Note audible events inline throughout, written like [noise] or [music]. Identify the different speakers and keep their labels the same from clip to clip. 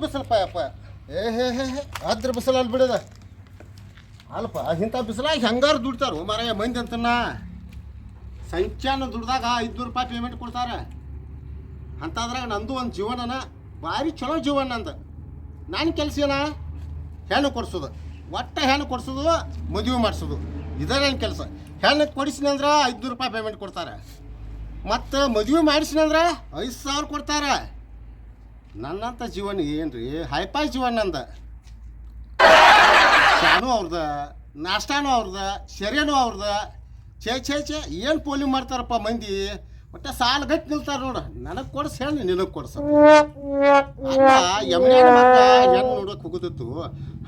Speaker 1: ದೊಡ್ಡ ಬಿಸಿಲಪ್ಪ, ಯಪ್ಪ. ಏ, ಹೇ ಹೇ ಹೇ ಅದ್ರ ಬಿಸಿಲು ಅಲ್ಲಿ ಬಿಡದ. ಅಲ್ಪ ಇಂಥ ಬಿಸಿಲಾಗಿ ಹೆಂಗಾರು ದುಡ್ತಾರೋ. ಮಾರಾಯ ಮಂದಿ ಅಂತನ ಸಂಚಾನ ದುಡ್ದಾಗ ಐದುನೂರು ರೂಪಾಯಿ ಪೇಮೆಂಟ್ ಕೊಡ್ತಾರೆ. ಅಂಥದ್ರಾಗ ನಂದು ಒಂದು ಜೀವನನ ಭಾರಿ ಚಲೋ ಜೀವನ ನಂದು. ನಾನು ಕೆಲಸ ಏನ? ಹೆಣ್ಣು ಕೊಡ್ಸೋದು. ಒಟ್ಟು ಹೆಣ್ಣು ಕೊಡ್ಸೋದು, ಮದುವೆ ಮಾಡಿಸೋದು. ಇದೇ ನನ್ನ ಕೆಲಸ. ಹೆಣ್ಣು ಕೊಡಿಸಿನ ಅಂದ್ರೆ ಐದುನೂರು ರೂಪಾಯಿ ಪೇಮೆಂಟ್ ಕೊಡ್ತಾರೆ. ಮತ್ತು ಮದುವೆ ಮಾಡಿಸಿನಂದ್ರೆ ಐದು ಸಾವಿರ ಕೊಡ್ತಾರೆ. ನನ್ನಂಥ ಜೀವನ ಏನ್ರಿ? ಹೈಪಾಯ್ ಜೀವನ ಅಂದ ಶಾನು ಅವ್ರದ, ನಾಷ್ಟಾನು ಅವ್ರದ, ಶರ್ಯನೂ ಅವ್ರದ. ಛೇ ಛೇ ಛೇ, ಏನು ಪೋಲಿ ಮಾಡ್ತಾರಪ್ಪ ಮಂದಿ? ಒಟ್ಟ ಸಾಲ ಗಟ್ಟಿ ನಿಲ್ತಾರ ನೋಡು. ನನಗೆ ಕೊಡ್ಸ ಹೇಳಿ ನಿನಗೆ ಕೊಡ್ಸ. ಹೆಣ್ಣು ನೋಡೋಕೆ ಹೋಗುದಿತ್ತು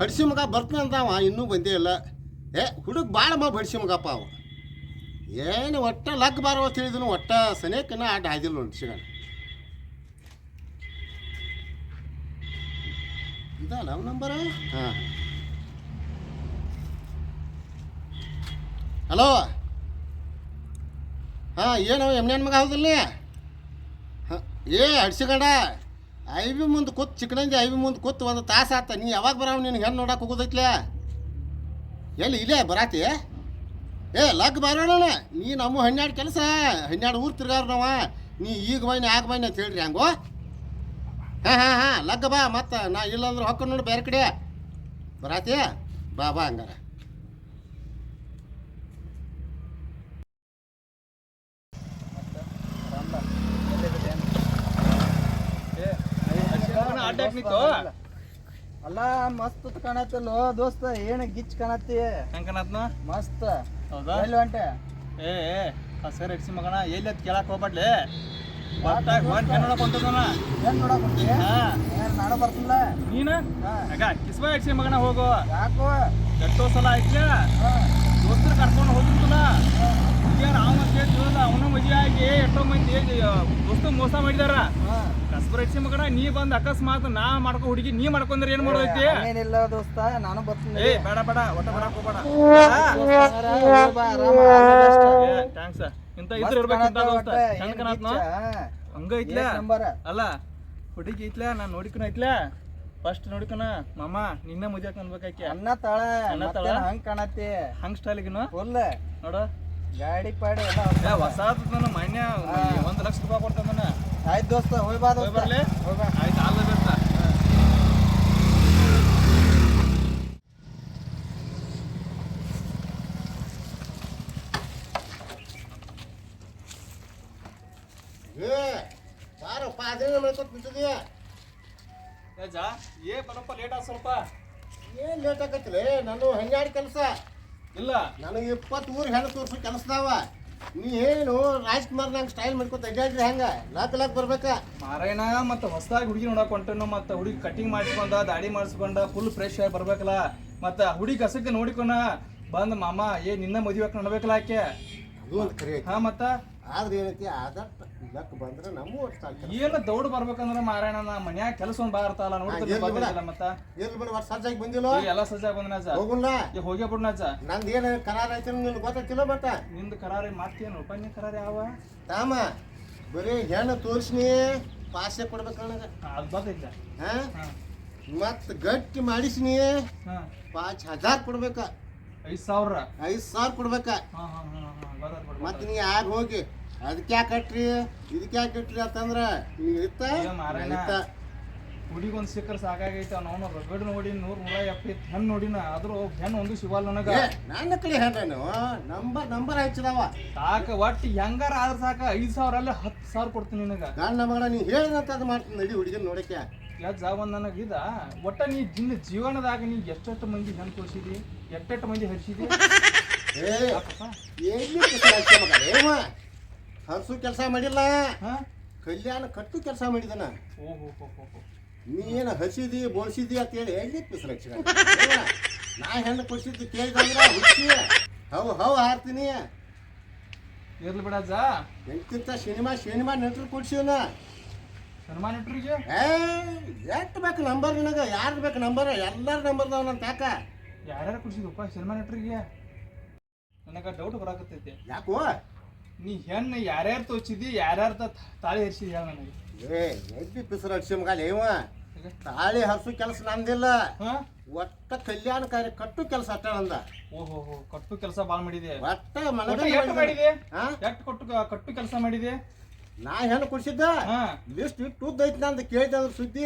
Speaker 1: ಹಡ್ಸಿ ಮಗ ಬರ್ತಾನೆ ಅಂದವ, ಇನ್ನೂ ಬಂದೇ ಇಲ್ಲ. ಏ, ಹುಡುಗ ಭಾಳ ಮಗ ಬಡ್ಸಿ ಮಗಪ್ಪ ಅವ. ಏನು ಒಟ್ಟ ಲಗ್ ಬಾರೋ ಅಂತ ಹೇಳಿದನು, ಒಟ್ಟ ಸನೇಕನ ಆಟ ಆಯ್ದಿಲ್ಲ ನೋಡಿ ಸಿಗಣ ಇದಲ್ಲ ಅವ ನಂಬರ ಹಾಂ. ಹಲೋ ಹಾಂ ಏನು ಎಮ್ನೇನ್ ಮಗ ಹೌದಿಲ್ಲ ಹಾಂ ಏ ಅಡ್ಸಿಗಡ ಐ ಬಿ ಮುಂದೆ ಕೂತ್ ಚಿಕ್ಕನಂದಿ ಐ ಬಿ ಮುಂದೆ ಕೂತ್ ಒಂದು ತಾಸು ಆತ. ನೀ ಯಾವಾಗ ಬರಾವ ನಿನಗೆ ಹೆಣ್ಣು ನೋಡಕ್ಕೆ ಹೋಗೋದೈತ್ಲೆ? ಎಲ್ಲಿ ಇಲ್ಲೇ ಬರಾತಿ? ಏ ಲಗ್ ಬರೋಣ ನೀ ನಮ್ಮ ಹನ್ನೆರಡು ಕೆಲಸ. ಹನ್ನೆರಡು ಊರು ತಿರ್ಗಾರ ನಾವ ನೀ ಈಗ ಬೈನಿ ಆಗ ಬೈನಿ ಅಂತ ಹೇಳ್ರಿ ಹಂಗೋ? ಹಾಂ ಹಾಂ ಹಾಂ ಲಗ್ಗ ಬಾ ಮತ್ತೆ ನಾ ಇಲ್ಲಾಂದ್ರೆ ಹೊಕ್ಕ ನೋಡಿ ಬೇರೆ ಕಡೆ. ಬರಾತಿ? ಬಾ ಬಾ ಹಂಗಾರ.
Speaker 2: ಅಲ್ಲ ಮಸ್ತ್ ಕಾಣತ್ತಲ್ಲೋ ದೋಸ್ತ ಏನು ಗಿಚ್ ಕಾಣತ್ತಿ?
Speaker 3: ಹೆಂಗ್ ಕಾಣತ್ನ?
Speaker 2: ಮಸ್ತ್.
Speaker 3: ಹೌದಾ?
Speaker 2: ಎಲ್ಲಿ ಹೊಂಟೆ?
Speaker 3: ಏ ಸರಿ ಹಸರ್ ಇಡ್ಸಿ ಮಗನ ಎಲ್ಲಿ ಅದ್ ಕೇಳಕ್ ಹೋಗ್ಬಾಡ್ಲಿ?
Speaker 2: ನಾಡ ಬರ್ತಿಲ್ಲ?
Speaker 3: ನೀನ? ಕಿಸ್ಬಾ ಇಡ್ಸಿ ಮಗನ ಹೋಗೋ.
Speaker 2: ಯಾಕೋ?
Speaker 3: ಎಷ್ಟೋ ಸಲ ಆಯ್ತ್ಲ?
Speaker 2: ಹಾ,
Speaker 3: ದೋಸ್ತರು ಕರ್ಕೊಂಡು ಹೋಗಿರ್ತಲ್ಲ ಹುಡುಗಿಯರು ಅವ ಅಂತ ಹೇಳ್ತಿವಲ್ಲ ಅವನ ಮದುವೆ ಆಗಿ ಎಷ್ಟೋ ಮಂದಿ ದೋಸ್ತ ಮೋಸ ಮಾಡಿದಾರ. ಕಸ್ಬರ್ ಇಡ್ಸಿ ಮಗನ ನೀ ಬಂದ್ ಅಕಸ್ಮಾತ್ ನಾ ಮಾಡ್ಕೊ ಹುಡುಗಿ ನೀ ಮಾಡ್ಕೊಂಡ್ರೆ ಏನ್ ಮಾಡೋದೈತಿ?
Speaker 2: ಏನಿಲ್ಲ ದೋಸ್ತ ನಾನು ಬರ್ತೀನಿ.
Speaker 3: ಏ ಬೇಡ ಬೇಡ ಒಟ್ಟ ಬರಾಕ್ ಹೋಗ್ಬೇಡ. ಥ್ಯಾಂಕ್ಸ್ ಇಂತ ಇದ್ರ ಇರ್ಬೇಕಿಂತ
Speaker 2: ಕಾಣತ್ತೆ
Speaker 3: ದೋಸ್ತ
Speaker 2: ಏನ್
Speaker 3: ಕಾಣತ್ನ? ಹಂಗ ಐತ್ಲ ಅಲ್ಲ ಹುಡುಗಿ ಐತ್ಲ ನಾನ್ ನೋಡಿಕನ ಐತ್ಲ ಫಸ್ಟ್ ನೋಡಿಕನ ಮಾಮ ನಿನ್ನ ಮದ್ಯಾಕ ಅನ್ಬೇಕಾಕಿ
Speaker 2: ಅನ್ನ ತಾಳ
Speaker 3: ಅನ್ನ ತಾಳ?
Speaker 2: ಹಂಗ್ ಕಾಣತ್ತಿ?
Speaker 3: ಹಂಗ್ ಸ್ಟೈಲ್ಗಿನ
Speaker 2: ಫುಲ್
Speaker 3: ನೋಡ.
Speaker 2: ಗಾಡಿ ಪಾಡಿ ಎಲ್ಲ
Speaker 3: ಹೊಸ ನನ್ನ ಮಾನ್ಯ ಒಂದ್ ಲಕ್ಷ ರೂಪಾಯಿ ಕೊಡ್ತಾನ
Speaker 2: ಆಯ್ತು ದೋಸ್ತ ಹೋಯ್ ಬಾ
Speaker 3: ಹೋಯ್ ಬರ್ಲಿ.
Speaker 2: ಹೋಯ್ ಬಾ.
Speaker 3: ಆಯ್ತು ಆಲ್ ದ ಬೆಸ್ಟ್
Speaker 1: ಏ ಬಾರಪ್ಪ ಅದೇನು ಮಾಡ್ಕೊತ ನಿಂತಿದೀಯ
Speaker 3: ಜಾ ಏ ಬರಪ್ಪ ಲೇಟ್ ಆಗ ಸ್ವಲ್ಪ
Speaker 1: ಏನು ಲೇಟ್ ಆಗತ್ತಿಲ್ಲ ಹನ್ನೆರಡು ಕೆಲಸ.
Speaker 3: ಇಲ್ಲ.
Speaker 1: ನನಗೆ ಇಪ್ಪತ್ತು ಊರು ಹೆಣ್ಣು ತೋರ್ಸೋ ಕೆಲಸದಾವ ನೀ ಏನು ರಾಜ್ಕುಮಾರ್ ನಂಗೆ ಸ್ಟೈಲ್ ಮಾಡ್ಕೊತ ಅಡ್ಡಾಡ್ರಿ ಹಂಗ? ಲಾಕ್ ಲಾಕ್ ಬರ್ಬೇಕಾ?
Speaker 3: ಮಾರಾಯಣ ಮತ್ತೆ ಹೊಸದಾಗಿ ಹುಡುಗಿ ನೋಡಕ್ ಹೊಂಟನು ಮತ್ತೆ ಹುಡುಗಿ ಕಟಿಂಗ್ ಮಾಡಿಸ್ಕೊಂಡ ದಾಡಿ ಮಾಡಿಸ್ಕೊಂಡ ಫುಲ್ ಫ್ರೆಶ್ ಆಗಿ ಬರ್ಬೇಕಲ್ಲ. ಮತ್ತೆ ಹುಡುಗಿ ಕಸಕ್ಕೆ ನೋಡಿಕೊನ ಬಂದ ಮಾಮ ಏ ನಿನ್ನ ಮದುವೆ ನೋಡ್ಬೇಕಲ್ಲ ಆಕೆ.
Speaker 1: ಅದು ಒಂದು ಕರೆ ಐತಿ.
Speaker 3: ಹಾ ಮತ್ತ?
Speaker 1: ಆದ್ರೆ ಏನೈತಿ ಆದಷ್ಟು ಲಕ್ ಬಂದ್ರೆ ನಮ್ಮ ವರ್ಷ
Speaker 3: ಏನು ದೌಡ್ ಬರ್ಬೇಕಂದ್ರೆ ಮಾರಾಯಣ ನಾ ಮನ್ಯಾಗ ಕೆಲಸ ಒಂದ್ ಬಾ ಇರ್ತಾವಲ್ಲ
Speaker 1: ಹಾ,
Speaker 3: ನೋಡ್ತೀನಿ
Speaker 1: ಬಿಡ?
Speaker 3: ಮತ್ತ.
Speaker 1: ಎಲ್ಲಿ ಬಿಡು ವರ್ಷ ಸಜ್ಜಾಗಿ ಬಂದಿಲ್ಲ?
Speaker 3: ಎಲ್ಲ ಸಜ್ಜಾಗಿ ಬಂದ ಜಾ
Speaker 1: ಹೋಗುಲ್ಲ
Speaker 3: ಈಗ ಹೋಗೇ ಬಿಡ್ನ ಜಾ
Speaker 1: ನಂದು ಏನು ಕರಾರ ಐತಿ ನಿನ್ಗೆ ಗೊತ್ತಾಗ್ತಿಲ್ಲ ಮತ್ತ?
Speaker 3: ನಿಂದು ಕರಾರಿ ಮಾತೇನು ಉಪನ್ಯ ಕರಾರ ಯಾವ?
Speaker 1: ತಾಮ ಬರೀ ಹೆಣ್ಣು ತೋರಿಸ್ನಿ ಪಾಸೆ ಕೊಡ್ಬೇಕು ನನಗೆ.
Speaker 3: ಅದ್ ಬರ್ತೈತ್ಲ
Speaker 1: ಹಾ?
Speaker 3: ಹಾ.
Speaker 1: ಮತ್ ಗಟ್ಟಿ ಮಾಡಿಸ್ನಿ ಪಾಚ್ ಹಜಾರ್ ಕೊಡ್ಬೇಕ.
Speaker 3: ಐದ್ ಸಾವಿರ.
Speaker 1: ಐದು ಸಾವಿರ ಕೊಡ್ಬೇಕ.
Speaker 3: ಮತ್ತೆ
Speaker 1: ನೀ ಆಗ ಹೋಗಿ ಅದಕ್ಕೆ ಯಾಕೆ ಕಟ್ರಿ? ಇದಕ್ಕೆ ಯಾಕೆ ಕಟ್ರಿ ಅಂತಂದ್ರೆ ನೀ ಇತ್ತ?
Speaker 3: ಏ ಮಾರಾಯಣ.
Speaker 1: ಇತ್ತ.
Speaker 3: ಹುಡುಗ ಒಂದ್ ಸಿಕ್ಕರ್ ಸಾಕಾಗೈತೆ ಅವನು ರಗಡ್ ನೋಡಿ ನೂರ್ ನೂರ ಎಪ್ಪತ್ತು ಹೆಣ್ಣು ನೋಡಿನ ಆದ್ರೂ ಹೆಣ್ಣು ಒಂದು ಸಿಗಲ್ಲ ನನಗ.
Speaker 1: ಏ, ನನ್ನ ಕಡೆ ಹೆಣ್ಣು ನಂಬರ್ ನಂಬರ್ ಹಚ್ಚಿದವ.
Speaker 3: ಸಾಕ ಒಟ್ಟು ಹೆಂಗಾರ ಆದ್ರ ಸಾಕ ಐದ್ ಸಾವಿರ ಅಲ್ಲ ಹತ್ತು ಸಾವಿರ ಕೊಡ್ತೀನಿ ನಿನಗ.
Speaker 1: ಗಂಡ ಮಗಳ ನೀ ಹೇಳಿದಂತ ಅದು ಮಾಡ್ತೀನಿ ನಡಿ ಹುಡುಗಿನ ನೋಡಕ್ಕೆ.
Speaker 3: ಯಾಕೆ ಒಂದ್ ನನಗ ಇದ. ಒಟ್ಟ ನೀ ಜಿನ್ನ ಜೀವನದಾಗ ನೀ ಎಷ್ಟೆಷ್ಟು ಮಂದಿ ಹೆಣ್ಣು ತೋರಿಸಿದಿ ಎಷ್ಟೆಷ್ಟು ಮಂದಿ ಹರಿಸಿದಿ? [laughs]
Speaker 1: ಏ ಎಲ್ಲಿ ಮಗ ಹರ್ಸು ಕೆಲಸ ಮಾಡಿಲ್ಲ. ಕಲ್ಯಾಣ ಕಟ್ಟು ಕೆಲಸ ಮಾಡಿದನ. ನೀ ಏನು ಹಸಿದಿ ಬೋಳ್ಸಿದಿ ಅಂತ ಹೇಳಿ ಎಲ್ಲಿ ಪಿಸ್ರಕ್ಷ [laughs] ನಾ ಹೆಣ್ಣು ಕೊಡ್ಸಿದ್ದು ಕೇಳಿದಂದ್ರ ಹುಚ್ಚಿ. ಹೌ ಹೌ ಹಾರ್ತೀನಿ.
Speaker 3: ಇರ್ಲಿ ಬಿಡ
Speaker 1: ಎಂತಿಂತ ಸಿನಿಮಾ ಸಿನಿಮಾ ನಟರು ಕೊಡ್ಸಿವನ?
Speaker 3: ಸಿನಿಮಾ ಇಟ್ರಿಗೆ
Speaker 1: ಏ ಎಷ್ಟು ಬೇಕು ನಂಬರ್ ನಿನಗ? ಯಾರು ಬೇಕು ನಂಬರ್? ಎಲ್ಲರ ನಂಬರ್ ಅದಾವ ನನ್ನ ತಾಕ
Speaker 3: ಯಾರ್ಯಾರು ಕೊಡ್ಸಿದ್ವಪ್ಪ ಸಿನಿಮಾ ನೆಂಟ್ರಿಗೆ? ನನಗ ಡೌಟ್ ಬರಾಕತ್ತೈತಿ.
Speaker 1: ಯಾಕೋ?
Speaker 3: ನೀ ಹೆಣ್ಣು ಯಾರ್ಯಾರು ತೋಚಿದಿ ಯಾರ್ಯಾರ ತಾಳಿ ಹರಿಸಿದಿ ಹೇಳ ನನಗೆ.
Speaker 1: ಏ ಮಗಾಲಿ ಇವ? ತಾಳಿ ಹರ್ಸು ಕೆಲಸ ನಂದಿಲ್ಲ.
Speaker 3: ಹಾ?
Speaker 1: ಒಟ್ಟ ಕಲ್ಯಾಣ ಕಾರ್ಯ ಕಟ್ಟು ಕೆಲಸ ಅಟ್ಟ ನಂದ.
Speaker 3: ಓಹೋ ಹೋ ಕಟ್ಟು ಕೆಲಸ ಬಾಳ್ ಮಾಡಿದೆ.
Speaker 1: ಒಟ್ಟ
Speaker 3: ಒಟ್ಟು ಎಷ್ಟು ಮಾಡಿದೆ.
Speaker 1: ಹಾ
Speaker 3: ಎಷ್ಟು ಕೊಟ್ಟು ಕಟ್ಟು ಕೆಲಸ ಮಾಡಿದೆ?
Speaker 1: ನಾ ಹೆಣ್ಣು ಕುಡ್ಸಿದ್ದ?
Speaker 3: ಹಾ.
Speaker 1: ಲಿಸ್ಟ್ ಇಟ್ಟು ಉದ್ದ ಐತಿ ನಂದು ಕೇಳಿದೆ ಅದ್ರ ಸುದ್ದಿ.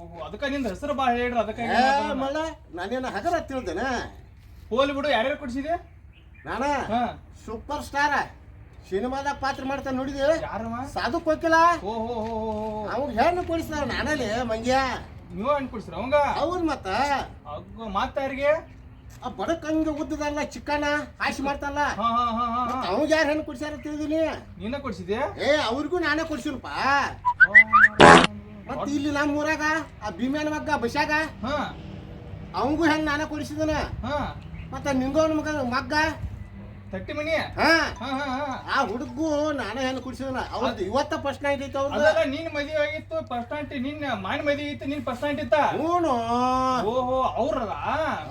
Speaker 3: ಓಹೋ ಅದಕ್ಕ ನಿಂದ ಹೆಸರು ಬಾಳ ಹೇಳ್ರಿ ಅದಕ್ಕೆ
Speaker 1: ಏ ಮಲ್ಲ ನಾನೇನು ಹಗರ ತಿಳ್ದೇನ
Speaker 3: ಹೋಲಿ ಬಿಡು ಯಾರ್ಯಾರು ಕೊಡ್ಸಿದೆ?
Speaker 1: ನಾನ?
Speaker 3: ಹಾ.
Speaker 1: ಸೂಪರ್ ಸ್ಟಾರ ಸಿನಿಮಾದಾಗ ಪಾತ್ರ ಮಾಡ್ತಾನೆ ನೋಡಿದೆ
Speaker 3: ಯಾರಮ್ಮ
Speaker 1: ಸಾಧು ಕೊಕ್ಕಿಲ್ಲ
Speaker 3: ಓ ಹೋ ಹೋ
Speaker 1: ಅವ್ರು ಹೆಣ್ಣು ಕೊಡಿಸ್ತಾರ ನಾನಲ್ಲಿ ಮಂಗ್ಯ.
Speaker 3: ನೀವು ಹಣ್ಣು ಕೊಡ್ಸಿರ ಅವಂಗ?
Speaker 1: ಅವ್ರು ಮತ್ತ?
Speaker 3: ಅಗ್ಗೋ ಮಾತ ಯಾರಿಗೆ?
Speaker 1: ಆ ಬಡಕಂಗ ಉದ್ದದಲ್ಲ ಚಿಕ್ಕನ ಹಾಸಿ ಮಾಡ್ತಲ್ಲ
Speaker 3: ಹಾ ಹಾ ಹಾ ಹಾ ಹಾ.
Speaker 1: ಅವ್ಗೆ ಯಾರು ಹೆಣ್ಣು ಕೊಡ್ಸ್ಯಾರ ತಿಳಿದೀನಿ.
Speaker 3: ನೀನ ಕೊಡ್ಸಿದೆ
Speaker 1: ಏ ಅವ್ರಿಗೂ ನಾನೇ ಕೊಡ್ಸಿನಪ್ಪ. ಮತ್ತ ಇಲ್ಲಿ ನಮ್ಮ ಊರಾಗ ಆ ಭೀಮ್ಯಾನ ಮಗ್ಗ ಬಸ್ಯಾಗ
Speaker 3: ಹಾ.
Speaker 1: ಅವಂಗೂ ಹೆಣ್ಣು ನಾನೇ ಕೊಡಿಸಿದನ.
Speaker 3: ಹಾ.
Speaker 1: ಮತ್ತ ನಿಂಗೋನ್ ಮಗ ಮಗ್ಗ
Speaker 3: ತಟ್ಟಿ ಮನಿ
Speaker 1: ಹಾ.
Speaker 3: ಹಾ ಹಾ ಹಾ.
Speaker 1: ಆ ಹುಡುಗು ನಾನೇ ಹೆಣ್ಣು ಕುಡಿಸಿದನ ಅವ್ರದ್ದು ಇವತ್ತ ಫಸ್ಟ್ ನೈಟ್ ಐತೆ ಅವ್ರದ್ದು
Speaker 3: ಅದಲ್ಲ ನಿನ್ ಮದುವೆ ಆಗಿತ್ತು ಫಸ್ಟ್ ಆಂಟಿ ನಿನ್ನ ಮಾನ್ ಮದಿ ಇತ್ತು ನಿನ್ ಫಸ್ಟ್ ಆಂಟಿ ಇತ್ತ?
Speaker 1: ಹ್ಞೂ
Speaker 3: ಓಹೋ ಅವ್ರದ?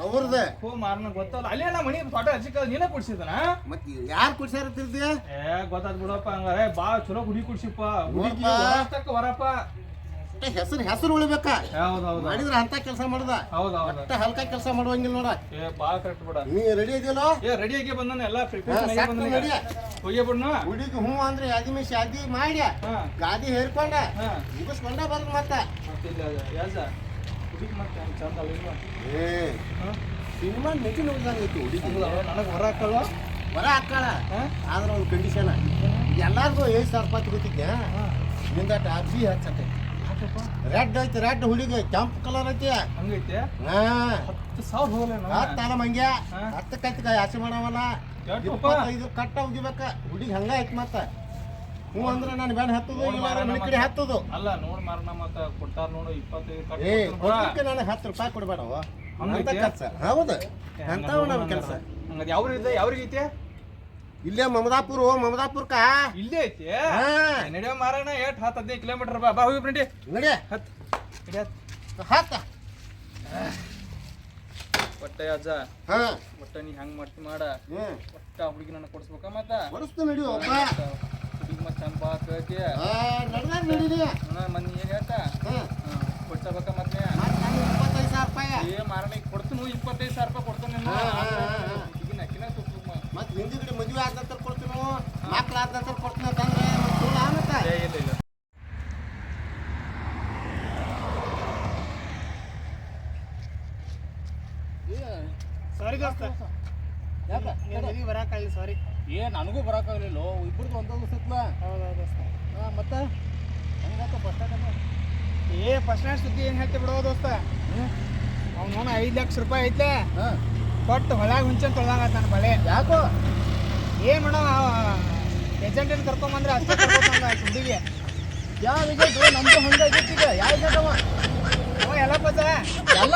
Speaker 1: ಅವ್ರದ್ದು.
Speaker 3: ಓ ಮಾರ್ನ ಗೊತ್ತಲ್ಲ. ಅಲ್ಲೇ ನಾ ಮನಿ ಫೋಟೋ ಹಚ್ಚಿಕ ನೀನ ಕುಡ್ಸಿದನ?
Speaker 1: ಮತ್ ಯಾರು ಕುಡ್ಸ್ಯಾರ
Speaker 3: ಏ ಗೊತ್ತಾದ್ ಬಿಡಪ್ಪ ಹಂಗಾರೆ. ಬಾ ಚಲೋ ಗುಡಿ ಕುಡ್ಸಿಪ್ಪ. ಗುಡಿ
Speaker 1: ನೋಡ್ಪ.
Speaker 3: ವರಸ್ತಕ್ಕ ವರಪ್ಪ
Speaker 1: ಹೆಸರು ಹೆಸರು ಉಳಿಬೇಕ?
Speaker 3: ಹೌದ್ ಹೌದ್
Speaker 1: ಮಾಡಿದ್ರ ಅಂತ ಕೆಲಸ ಮಾಡುದ. ಒಟ್ಟ ಹಲ್ಕ ಕೆಲಸ ಮಾಡುವಂಗಿಲ್ಲ ನೋಡ.
Speaker 3: ಏ ಬಾ ಕರೆಕ್ಟ್ ಬಿಡ.
Speaker 1: ನೀ ರೆಡಿ ಇದೆಯಲ್ಲ?
Speaker 3: ಏ ರೆಡಿ ಆಗಿ ಬಂದಾನ ಎಲ್ಲ
Speaker 1: ಸಾಕು
Speaker 3: ಬಂದಾನ ಹೋಗಿ ಬಿಡ್ನು.
Speaker 1: ಹುಡುಗಿ ಹ್ಞೂ ಅಂದ್ರೆ ಯಾದಿ ಮೇಲೆ ಶಾದಿ ಮಾಡಿ
Speaker 3: ಹಾ.
Speaker 1: ಗಾದಿ ಹೇರ್ಕೊಂಡ.
Speaker 3: ಹಾ.
Speaker 1: ಮುಗಿಸ್ಕೊಂಡ ಬರ್ ಮತ್ತ. ಏ
Speaker 3: ಹಾ?
Speaker 1: ಸಿನಿಮಾ ನಟಿ ನೋಡಿದಂಗ ಐತಿ ಹುಡುಗಿ.
Speaker 3: ನನಗೆ ಹೊರ ಹಾಕಲ್ವಾ?
Speaker 1: ಹೊರ ಹಾಕ್ಕಾಳ ಆದ್ರೆ ಒಂದು ಕಂಡೀಷನ್ ಎಲ್ಲಾರ್ಗು ಏಜ್ ಸಾವಿರ ರೂಪಾಯಿ ಗೊತ್ತಿದ್ದೆ ನಿಂದ ಟಾಪ್ಸಿ ಹಚ್ಚತೈತಿ. ರೆಡ್ ಐತಿ ರೆಡ್ ಹುಡುಗಿ ಕೆಂಪು ಕಲರ್ ಐತಿ.
Speaker 3: ಹಂಗೈತೆ? ಹತ್ತು ಸಾವಿರ ಹೋಗಲ್ಲ
Speaker 1: ಹತ್ತಾನ ಮಂಗ್ಯ.
Speaker 3: ಹಾ.
Speaker 1: ಹತ್ತು ಕೈತಿ ಆಸೆ ಮಾಡವಲ್ಲ? ಇಪ್ಪತ್ತೈದು ಕಟ್ಟ ಉಗಿಬೇಕ. ಹುಡುಗಿ ಹಂಗ ಐತಿ ಮತ್ತ. ಹ್ಞೂ ಅಂದ್ರೆ ನಾನು ಬ್ಯಾನ್ ಹತ್ತದು
Speaker 3: ನೋಡ್
Speaker 1: ಇಲ್ಲ
Speaker 3: ಮಾರಣ್ಣ
Speaker 1: ನನ್ನ ಕಡೆ ಹತ್ತದು.
Speaker 3: ಅಲ್ಲ ನೋಡಿ ಮಾರಣ ಮತ್ತ ಕೊಡ್ತಾರ ನೋಡು ಇಪ್ಪತ್ತೈದು ಕಟ್
Speaker 1: ಏ ಕೊಡ್ಲಿಕ್ಕೆ ನನಗೆ ಹತ್ತು ರೂಪಾಯಿ ಕೊಡ್ಬೇಡವ ಅಂತ ಕೆಲಸ. ಹೌದು.
Speaker 3: ಎಂತ
Speaker 1: ಅಂತಾವ ನಮ್ಮ ಕೆಲಸ.
Speaker 3: ಯಾವ್ರಿಗೆ ಯಾವ್ರಿಗೆ
Speaker 1: ಇಲ್ಲೇ ಮಮದಾಪುರ ಮಮದಾಪುರ್ಕ
Speaker 3: ಇಲ್ಲೇ ಐತಿ? ನಡೆಯೋ ಮಾರಣ ಎಷ್ಟ್ ಹತ್ತು ಹದಿನೈದು ಕಿಲೋಮೀಟರ್ ಬಾ ಬಾ ಹೋಗಿ
Speaker 1: ನಡಿ.
Speaker 3: ನಡಿ ಹತ್
Speaker 1: ಹತ್ತ.
Speaker 3: ಒಟ್ಟ ಅಜ್ಜ. ಒಟ್ಟ ನೀ ಹಂಗ್ ಮಾಡ್ತಿ ಮಾಡ? ಒಟ್ಟ ಹುಡುಗಿ ನನ್ನ ಕೊಡ್ಸ್ಬೇಕ ಮತ್ತ?
Speaker 1: ಬಡಿಸ್ತು ನಡಿ ಒಬ್ಬ
Speaker 3: ಹುಡುಗಿ ಮತ್ತೆ ಚಂಪ ಕೇಳ್ತಿ.
Speaker 1: ನಡೀರಿ
Speaker 3: ಏನ್ ಹೇಳ್ತಾ? ಕೊಡ್ಸಬೇಕ ಮತ್ತೆ
Speaker 1: ಇಪ್ಪತ್ತೈದು ಸಾವಿರ ರೂಪಾಯಿ.
Speaker 3: ಏ ಮಾರಣ ಈಗ ಕೊಡ್ತೀನಿ ಇಪ್ಪತ್ತೈದು ಸಾವಿರ ರೂಪಾಯಿ ಕೊಡ್ತೀನಿ ನೀನು
Speaker 1: ಹಾ, ಹಾ, ಮತ್ತೆ ಹಿಂದಿಗಡೆ ಮದುವೆ ಆದ ನಂತರ ಕೊಡ್ತೀನಿ ಮಕ್ಳು ಆದ ನಂತರ ಕೊಡ್ತೀನಿ ಅಂತಂದ್ರೆ ಮತ್ತೆ ಸುಳ್ಳು ಆಗುತ್ತೆ.
Speaker 3: ಏ ಇಲ್ಲ ಇಲ್ಲ.
Speaker 2: ಸಾರಿ ದೋಸ್ತ.
Speaker 1: ಯಾಕ?
Speaker 2: ಮದುವೆ ಬರಾಕಾಗಲಿ ಸಾರಿ
Speaker 1: ಏ ನನಗೂ ಬರೋಕ್ಕಾಗಲಿಲ್ಲ ಇಬ್ಬರದ್ದು ಒಂದೊಂದು ಸುತ್ತಲ
Speaker 2: ಹೌದೌದು ದೋಸ್ತ?
Speaker 1: ಮತ್ತೆ? ಹೆಂಗಾತ ಬಸ್ ಸ್ಟ್ಯಾಂಡ್
Speaker 2: ಏ ಫಸ್ಟ್ ಸ್ಟ್ಯಾಂಡ್ ಸುದ್ದಿ ಏನು ಹೇಳ್ತಿ ಬಿಡೋ ದೋಸ್ತ. ಅವ್ನು ಐದು ಲಕ್ಷ ರೂಪಾಯಿ ಐತೆ.
Speaker 1: ಹಾಂ.
Speaker 2: ಕೊಟ್ಟು ಹೊಲಾಗ ಹುಂಚನ್ ತೊಳ್ದಂಗ ಬಳೆ.
Speaker 1: ಯಾಕೋ?
Speaker 2: ಏನು ಮೇಡಮ್ ಏಜೆಂಟನ್ ಕರ್ಕೊಂಬಂದ್ರೆ ಅಷ್ಟೇ ಕರ್ಕೊಂಬಂದ
Speaker 1: ಯಾವ ವಿಜಯ್ ನಮ್ದು ಹಂಗಾಗೈತಿ ಈಗ ಯಾವ ವಿಜಯ್ ಅವ?
Speaker 2: ಎಲ್ಲ ಪದ
Speaker 1: ಎಲ್ಲ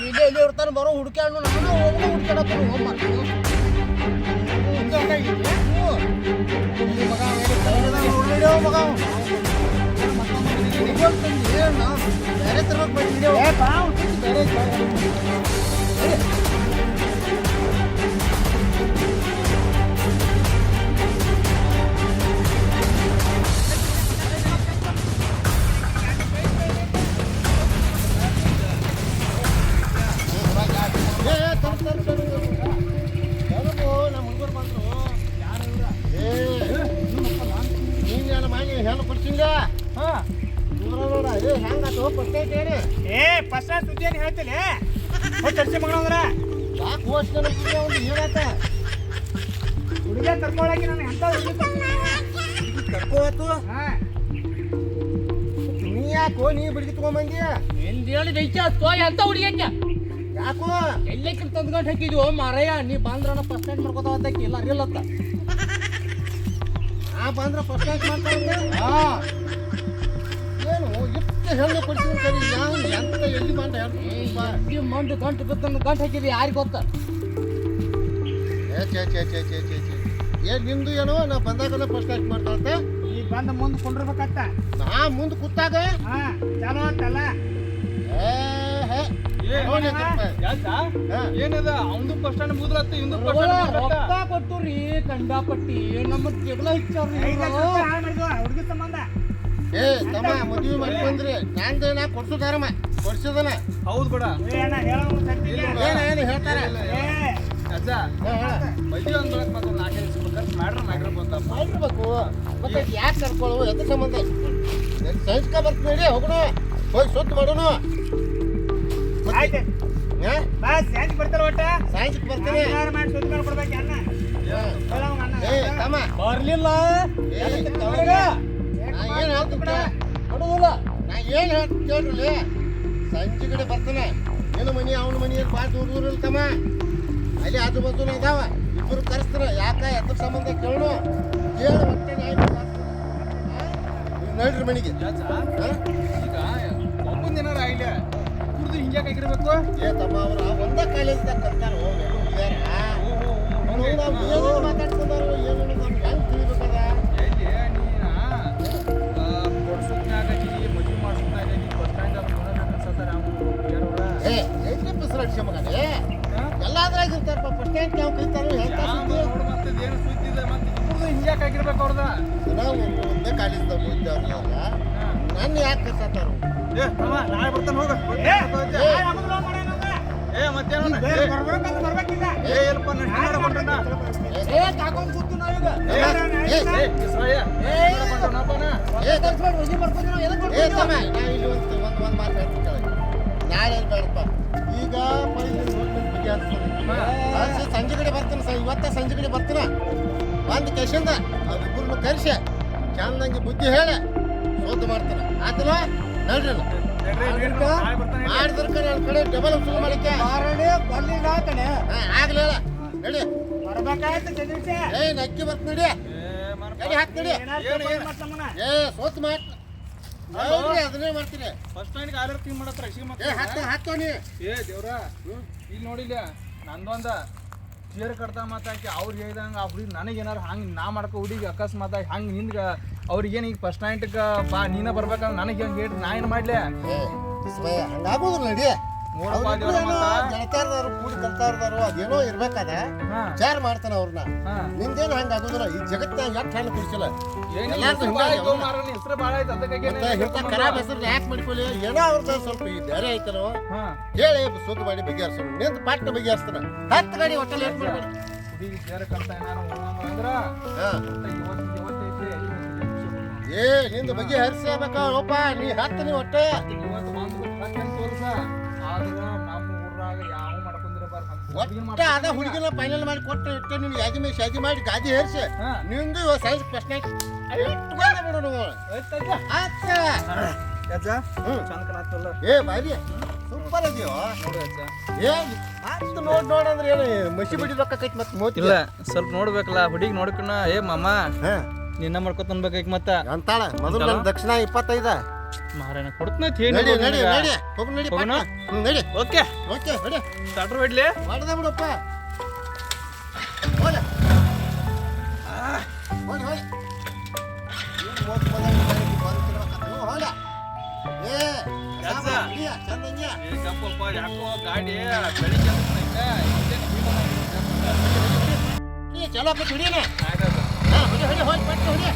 Speaker 1: ಇಲ್ಲೇ ಇಲ್ಲಿ ಇರ್ತಾನೆ ಬರೋ ಹುಡುಕ್ಯಾಡು ನಾನು ಹೋಗ್ಬೇಕು ಹುಡುಕ್ಯಾಡಕ್ಕೆ ಹೋಗ್
Speaker 2: ಹಿಂಗೆ
Speaker 1: ಏನು ಬೇರೆ ತರಬೇಕು
Speaker 2: ಬೇರೆ ಬೇರೆ
Speaker 1: ಏ
Speaker 2: ಫಸ್ಟ್ ನೈಟ್ ಸುದ್ದಿ ಏನ್ ಹೋಗಿ ಚರ್ಚೆ
Speaker 1: ಏನಾತ
Speaker 2: ಹುಡುಗಿಯ ಕರ್ಕೊಳಕ್ಕೆ ನಾನು ಎಂತ ಹುಡುಗಿ
Speaker 1: ಕರ್ಕೋತು ನೀ ಯಾಕೋ ನೀ ಬಿಡಿಗೆ ತಗೊಂಬಂದಿ
Speaker 4: ನಿಂದ ಹೇಳಿದ ಐತಿ ಅತ್ತೋ ಎಂತ ಹುಡುಗೈತೆ
Speaker 1: ಯಾಕೋ?
Speaker 4: ಎಲ್ಲಕ್ಕೆ ತಂದ್ಕೊಂಡು ಹಾಕಿದ್ವು ಮಾರಯ್ಯ ನೀ ಬಂದ್ರನ ಫಸ್ಟ್ ನೈಟ್ ಮಾಡ್ಕೋತಾವ ಅಂತ ಇಲ್ಲ ಅರಿಲ್ಲತ್ತ
Speaker 1: ಆ ಬಂದ್ರ ಫಸ್ಟ್ ಕ್ಲಾಸ್ ಮಾಡ್ತಾರೆ
Speaker 4: ಹಾ.
Speaker 1: ಏನು ಹೆಣ್ಣು ಕೊಡ್ತೀನಿ ಸರಿ ಯಾವ ಎಂತ ಎಲ್ಲಿ ಹೆಣ್ಣು
Speaker 4: ಈ ಮಂಡು ಗಂಟು ಗಂಟು ಹಾಕಿದ್ರಿ ಯಾರಿಗೆ ಗೊತ್ತ?
Speaker 1: ಏ ಛೇ ಛೇ ಛೇ ಛೇ ಛೇ ಛೇ. ಏನ್ ನಿಂದು ಏನೋ ನಾ ಬಂದಾಗಲ್ಲ ಫಸ್ಟ್ ಕ್ಲಾಸ್ ಮಾಡ್ತಾಳಂತೆ.
Speaker 2: ಈಗ ಬಂದ ಮುಂದೆ ಕುಂಡ್ರಬೇಕತ್ತ.
Speaker 1: ನಾ ಮುಂದೆ ಕೂತಾಗ?
Speaker 2: ಹಾ ಚಲೋ ಅಂತಲ್ಲ
Speaker 1: ಏ ಹೇ
Speaker 3: ಏ. ಏನದ? ಅವಂದು ಫಸ್ಟ್ ಸ್ಟ್ಯಾಂಡ್ ಮುಗಿದ್ರತ್ತ ಇಂದು ಫಸ್ಟ್ ಸ್ಟ್ಯಾಂಡ್
Speaker 4: ರೊಕ್ಕ ಕೊಟ್ಟು ರೀ ಕಂಡಾಪಟ್ಟಿ ನಮ್ಮ ಜಗಳ ಹಚ್ಚಾರ್ರಿ
Speaker 2: ಹುಡುಗಿ ಸಂಬಂಧ?
Speaker 1: ಏ ತಮ್ಮ ಮದುವೆ ಮಾಡಿ ಬಂದ್ರಿ. ಕೊಡ್ಸುದಾರಮ್ಮ ಕೊಡ್ಸಿದನ.
Speaker 3: ಹೌದು ಕೂಡ
Speaker 2: ಏ ಅಣ್ಣ ಹೇಳೋ ಸತ್ತಿಗೆ
Speaker 1: ಏನ ಏನು ಹೇಳ್ತಾರ?
Speaker 3: ಅಜ್ಜ. ಮದುವೆ ಅಂದ್ ಬಳಕ ಮತ್ತೆ ಒಂದು ನಾಲ್ಕೈದು ಮಾಡ್ರೆ
Speaker 1: ಮಾಡಿರ್ಬೇಕು ಮತ್ತೆ ಯಾಕೆ ಕರ್ಕೊಳ್ಳು ಎದ್ರ ಸಂಬಂಧ? ಸೈನ್ಸ್ಕ ಬರ್ತೀನಿ ಹೋಗೋಣ ಹೋಗಿ ಸುತ್ತ ಮಾಡೋಣ
Speaker 2: ಆಯ್ತು.
Speaker 1: ಹಾ?
Speaker 2: ಬಾ ಸ್ಯಾಂಜ್ ಬರ್ತಾರ ಒಟ್ಟ.
Speaker 1: ಸಾಯಂಕಾಲಕ್ಕೆ ಬರ್ತೀನಿ.
Speaker 2: ಯಾರು ಮಾಡಿ ಸುದ್ದಿ ಮಾಡ್ಕೊಡ್ಬೇಕು
Speaker 1: ಏ ತಮ್ಮ.
Speaker 4: ಬರ್ಲಿಲ್ಲ.
Speaker 1: ಏನು ನಾ ಏನ್ ಹೇಳ್ತೀನಿ
Speaker 4: ಕೊಡುದಿಲ್ಲ.
Speaker 1: ನಾ ಏನು ಹೇಳ್ತೀನಿ ಕೇಳ್ರಿ. ಸಂಜೆ ಕಡೆ ಬರ್ತಾನೆ. ನಿನ್ನ ಮನಿ ಅವನ ಮನೆ ಏನು ಭಾಳ ದೂರ ದೂರ ಅಲ್ಲಿ ಆಜು ಬಾಜುನ ಅದಾವ. ಇಬ್ಬರು ಕರೆಸ್ತಾರ. ಯಾಕ ಎದ್ರ ಸಂಬಂಧ ಕೇಳು ಕೇಳು? ನೀವ್ ನಡ್ರಿ ಮನಿಗೆ.
Speaker 3: ಒಬ್ಬನ ಏನಾರ ಆಗ್ಲಿ. ಕುಡ್ದು ಹಿಂಗ್ಯಾಕ್ ಆಗಿರ್ಬೇಕು
Speaker 1: ಏ ತಮ್ಮ ಅವ್ರ ಒಂದ ಕಾಲೇಜ್ದಾಗ ಕರ್ತಾರ? ಮಾತಾಡ್ಕೊಂಡಾರು ಬಿಸಿಲಾಡ್ಸಿ ಮಗನೇ ಎಲ್ಲಾದ್ರಾಗ ಇರ್ತಾರಪ್ಪ ಫಸ್ಟ್ ಏನ್ ನಾವು ಕಲಿತಾರೋ
Speaker 3: ಏನು ಸುದ್ದಿ ಇದೆ ಮತ್ತೆ ಇಬ್ಬರದು ಹಿಂಗ್ಯಾಕ್ ಆಗಿರ್ಬೇಕು
Speaker 1: ನಾವು ಒಂದೇ ಕಾಲೇಜ್ದಾಗ ಓದಿದವ್ರಲ್ಲ ನನ್ನ ಯಾಕೆ ಕರ್ಸತ್ತಾರು
Speaker 3: ಏ ನಾಳೆ ಬರ್ತಾನೆ ಹೋಗ. ಮತ್ತೇನ ಏ ಇಲ್ಲಪ್ಪ ನಾನು ಹಿಂಗಾಡ
Speaker 4: ಏ ಕಾಕೊಂಡ್ ಕೂತು ನಾವೀಗ.
Speaker 1: ಏ,
Speaker 3: ಇಸ್ರಾಯ ಏ ಕೊಂಡಣ್ಣಪ್ಪನ
Speaker 1: ಏ,
Speaker 4: ಕಳ್ಸ್ಬೇಡ ಹೋಗಿ ಬರ್ಕೊಂಡು ನಾವು ಎದಕ್
Speaker 1: ಏ
Speaker 4: ಬರ್ಕೊಂಡು
Speaker 1: ತಮ್ಮ ನಾ ಇಲ್ಲಿ ಒಂದು ಒಂದು ಮಾತು ಹೇಳ್ತೀನಿ ನಾಳೆ ಬೇಡಪ್ಪ ಈಗ ಸಂಜೆ ಕಡೆ ಬರ್ತೀನಿ ಸ ಇವತ್ತ ಸಂಜೆ ಕಡೆ ಬರ್ತೀನ ಬಂದು ಕೇಶಿಂದ ಅವ್ರಿಬ್ಬರನ್ನು ಕರೆಸಿ ಚಂದಂಗೆ ಬುದ್ಧಿ ಹೇಳಿ ಶೋಧ ಮಾಡ್ತಾನೆ ಆತಲ್ಲ ನೋಡ್ರಿ ಮಾಡಿದ್ರ ಕಡೆ ನನ್ನ ಕಡೆ ಡಬಲ್ ಶುರು ಮಾಡಕ್ಕೆ.
Speaker 4: ಬರ್ಲಿಲ್ಲ ಕಣೆ.
Speaker 1: ಹಾ ಆಗ್ಲಿ ಹೇಳ. ನಡಿ.
Speaker 2: ಬರ್ಬೇಕಾಯ್ತು
Speaker 1: ಏ ನಕ್ಕಿ ಬರ್ತ ನಡಿ.
Speaker 3: ಏ
Speaker 1: ನಡಿ ಹಾಕ್ ಏ ಸೋತ್ ಮಾಡ್. ಅದನ್ನೇ ಮಾಡ್ತೀರಿ.
Speaker 3: ಫಸ್ಟ್ ಟೈಮ್ ಆಲರ್ ಕ್ಲೀನ್ ಮಾಡತ್ರ
Speaker 1: ಏ ಹತ್ತು ಹತ್ತು ನೀ.
Speaker 3: ಏ ದೇವ್ರ ಇಲ್ಲಿ ನೋಡಿಲ್ಲ ನಂದೊಂದ ಚೇರ್ ಕಟ್ತಾ ಮಾತಾಕಿ ಅವ್ರು ಹೇಳಿದಂಗ ಆ ಹುಡುಗಿ ನನಗೆ ಏನಾರು ಹಂಗೆ ನಾ ಮಾಡ್ಕೊ ಹುಡುಗಿ ಅಕಸ್ಮಾತ್ ಹಂಗೆ ನಿನ್ಗ ಅವ್ರಿಗೇನು ಈಗ ಫಸ್ಟ್ ನೈಟ್ಗೆ ಬಾ ನೀನ ಬರ್ಬೇಕಂದ್ರೆ ನನಗೆ ಹೆಂಗೆ ಹೇಳಿ ನಾ ಏನು ಮಾಡ್ಲಿ?
Speaker 1: ಹಂಗಾಗೋದಿಲ್ಲ ನಡಿ. ಕೂಡಿ ಕಲ್ತಾರ್ದಾರು ಅದೇನೋ ಇರ್ಬೇಕಾದ? ವಿಚಾರ ಮಾಡ್ತಾನ ಅವ್ರನ್ನ ನಿಂದೇನು ಹಂಗ ಆಗೋದಿಲ್ಲ. ಈ ಜಗತ್ತಾಗ ಎಷ್ಟು ಹೆಣ್ಣು ಕುಡಿಸಿಲ್ಲ
Speaker 3: ಏನ್
Speaker 1: ಖರಾಬ್ ಹೆಸರು ಯಾಕೆ ಮಾಡ್ಕೊಳ್ಳಿ? ಏನೋ ಸ್ವಲ್ಪ ಈ ಬೇರೆ ಐತನೋ
Speaker 3: ಹಾ.
Speaker 1: ಹೇಳಿ ಸುದ್ದಿ ಮಾಡಿ ಬಗೆಹರಿಸೋಣ. ನಿಂತ ಪಾಟ್ನ ಬಗೆಹರಿಸ್ತಾನ. ಹತ್ತು ಗಾಡಿ ಹೋಟೆಲ್ ಏಟ್ ಮಾಡ್ಬೇಡಿ. ಏ ನಿಂದ ಒಪ್ಪ ನೀ ಹತ್ತು ನೀ
Speaker 3: ಮಾಡ್ಕೊಂಡಿರಬಾರ್ದು.
Speaker 1: ಒಟ್ಟ ಅದ ಹುಡುಗಿನ ಫೈನಲ್ ಮಾಡಿ ಕೊಟ್ಟು ಇಟ್ಟು ನೀನು ಯಾಜಿ ಮೇಲೆ ಶಾಜಿ ಮಾಡಿ ಗಾದಿ ಹೇರಿಸಿ. ನಿಂದು ಸೈನ್ಸ್ ಪ್ರಶ್ನೆ. ಇಟ್ಕೊಂಡ ಬಿಡು ನೀವು ಅಕ್ಕ
Speaker 3: ಅಜ್ಜ
Speaker 1: ಹ್ಮ್.
Speaker 3: ಚಂದ ಕಾಣತ್ತಲ್ಲ
Speaker 1: ಏ ಬಾರಿ ಸೂಪರ್ ಇದೆಯೋ?
Speaker 3: ನೋಡು ಅಜ್ಜ
Speaker 1: ಏ ಮತ್ತೆ ನೋಡ್ ನೋಡಂದ್ರೆ ಏನು ಮಸಿ ಬಿಡಿ ರೊಕ್ಕ ಕೈತ್ ಮತ್ತೆ ಮೋತಿ
Speaker 3: ಇಲ್ಲ ಸ್ವಲ್ಪ ನೋಡ್ಬೇಕಲ್ಲ ಹುಡುಗಿ ನೋಡ್ಕಣ. ಏ ಮಾಮ ನಿನ್ನ ಮಾಡ್ಕೊತ ಮತ್ತ?
Speaker 1: ಅಂತಾಳ ಮೊದಲು ನನ್ನ ದಕ್ಷಿಣ ಇಪ್ಪತ್ತೈದ.
Speaker 3: ಮಾರಾಯಣ ಕೊಡ್ತೀನಿ
Speaker 1: ನಡಿ ನಡಿ ನಡಿ. ಹೋಗಿ ನಡಿ
Speaker 3: ಹೋಗೋಣ?
Speaker 1: ನಡಿ.
Speaker 3: ಓಕೆ.
Speaker 1: ಓಕೆ ನಡಿ.
Speaker 3: ಸ್ಟಾರ್ಟರ್ ಬಿಡ್ಲಿ
Speaker 1: ಮಾಡ್ದ ಬಿಡಪ್ಪ. ಚಲೋ ಹಿಡಿಯಣ ಹಿಡಿಯ ಹೋಗಿ ಪಟ್ಟು ಹಿಡಿಯ